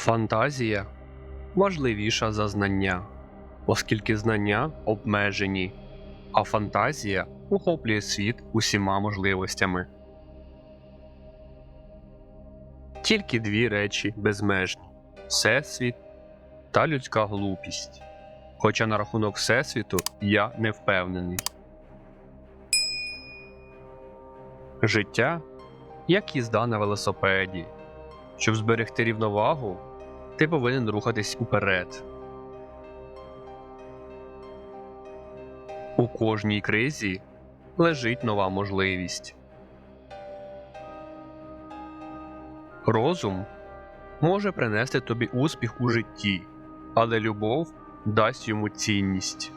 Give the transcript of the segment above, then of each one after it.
Фантазія важливіша за знання, оскільки знання обмежені, а фантазія охоплює світ усіма можливостями. Тільки дві речі безмежні Всесвіт та людська глупість. Хоча на рахунок Всесвіту я не впевнений. Життя як їзда на велосипеді. Щоб зберегти рівновагу, ти повинен рухатись уперед. У кожній кризі лежить нова можливість. Розум може принести тобі успіх у житті, але любов дасть йому цінність.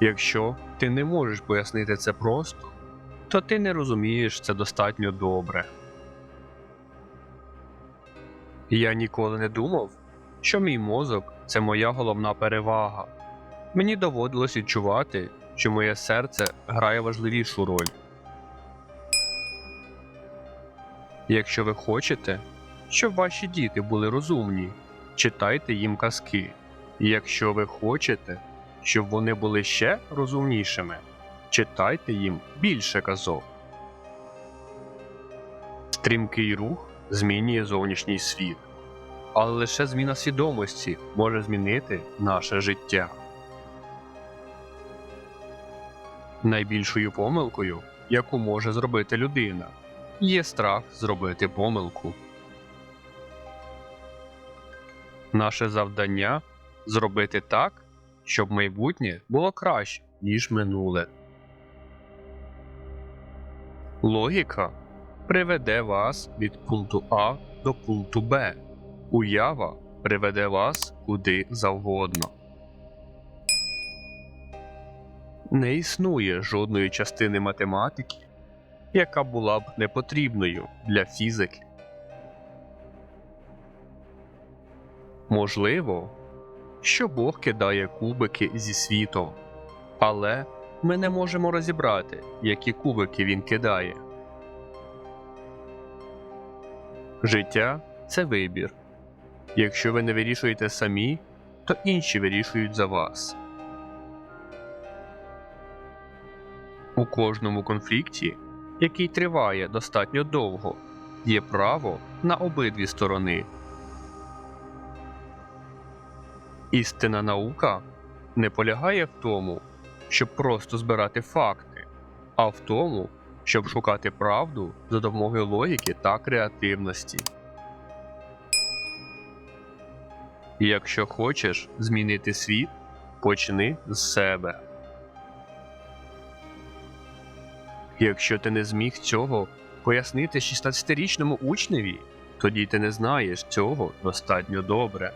Якщо ти не можеш пояснити це просто, то ти не розумієш це достатньо добре. Я ніколи не думав, що мій мозок це моя головна перевага. Мені доводилось відчувати, що моє серце грає важливішу роль. Якщо ви хочете, щоб ваші діти були розумні, читайте їм казки. Якщо ви хочете, щоб вони були ще розумнішими, читайте їм більше казок. Стрімкий рух змінює зовнішній світ, але лише зміна свідомості може змінити наше життя. Найбільшою помилкою, яку може зробити людина, є страх зробити помилку. Наше завдання зробити так, щоб майбутнє було краще, ніж минуле. Логіка приведе вас від пункту А до пункту Б. Уява приведе вас куди завгодно. Не існує жодної частини математики, яка була б непотрібною для фізики. Можливо, що Бог кидає кубики зі світом, але ми не можемо розібрати, які кубики він кидає. Життя це вибір. Якщо ви не вирішуєте самі, то інші вирішують за вас. У кожному конфлікті, який триває достатньо довго, є право на обидві сторони. Істинна наука не полягає в тому, щоб просто збирати факти, а в тому, щоб шукати правду за допомогою логіки та креативності. Якщо хочеш змінити світ, почни з себе. Якщо ти не зміг цього пояснити 16-річному учневі, тоді ти не знаєш цього достатньо добре.